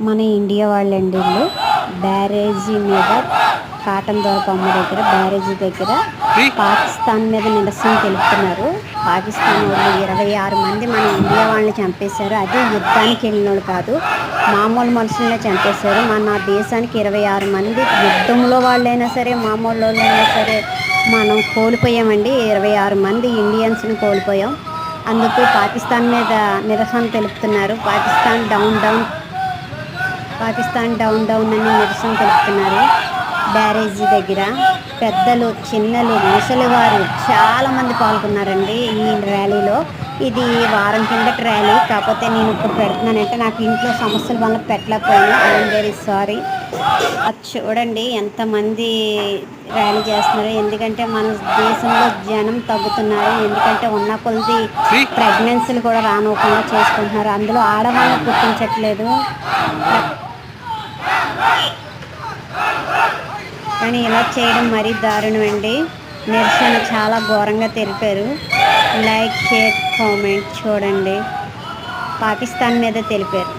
మన ఇండియా వాళ్ళండి వీళ్ళు. బ్యారేజీ మీద కాటన్ దొరకమ్మ దగ్గర బ్యారేజీ దగ్గర పాకిస్తాన్ మీద నిరసన తెలుపుతున్నారు. పాకిస్తాన్ వాళ్ళు ఇరవై ఆరు మంది మన ఇండియా వాళ్ళని చంపేశారు. అది యుద్ధానికి వెళ్ళిన వాళ్ళు కాదు మామూలు మనుషులనే చంపేశారు. మన దేశానికి ఇరవై ఆరు మంది యుద్ధంలో వాళ్ళైనా సరే మామూలు వాళ్ళైనా సరే మనం కోల్పోయామండి. ఇరవై ఆరు మంది ఇండియన్స్ని కోల్పోయాం. అందుకు పాకిస్తాన్ మీద నిరసన తెలుపుతున్నారు. Pakistan down down Pakistan down down అని నిరసన తెలుపుతున్నారు బ్యారేజీ దగ్గర పెద్దలు చిన్నలు ముసలివారు చాలామంది పాల్గొన్నారండి ఈ ర్యాలీలో. ఇది వారం కిందటి ర్యాలీ. కాకపోతే నేను ఇప్పుడు పెడుతున్నానంటే నాకు ఇంట్లో సమస్యల వల్ల పెట్టలేకపోయాను. ఐఎమ్ వెరీ సారీ అది చూడండి ఎంతమంది ర్యాలీ చేస్తున్నారు. ఎందుకంటే మన దేశంలో జనం తగ్గుతున్నారు. ఎందుకంటే ఉన్న కొలది ప్రెగ్నెన్సీలు కూడా రానివ్వకుండా చేసుకుంటున్నారు. అందులో ఆడవాళ్ళని గుర్తించట్లేదు. కానీ ఇలా చేయడం మరీ దారుణం అండి. నిరసన చాలా ఘోరంగా తెలిపారు. లైక్ షేర్ కామెంట్ చూడండి. పాకిస్తాన్ మీద తెలిపారు.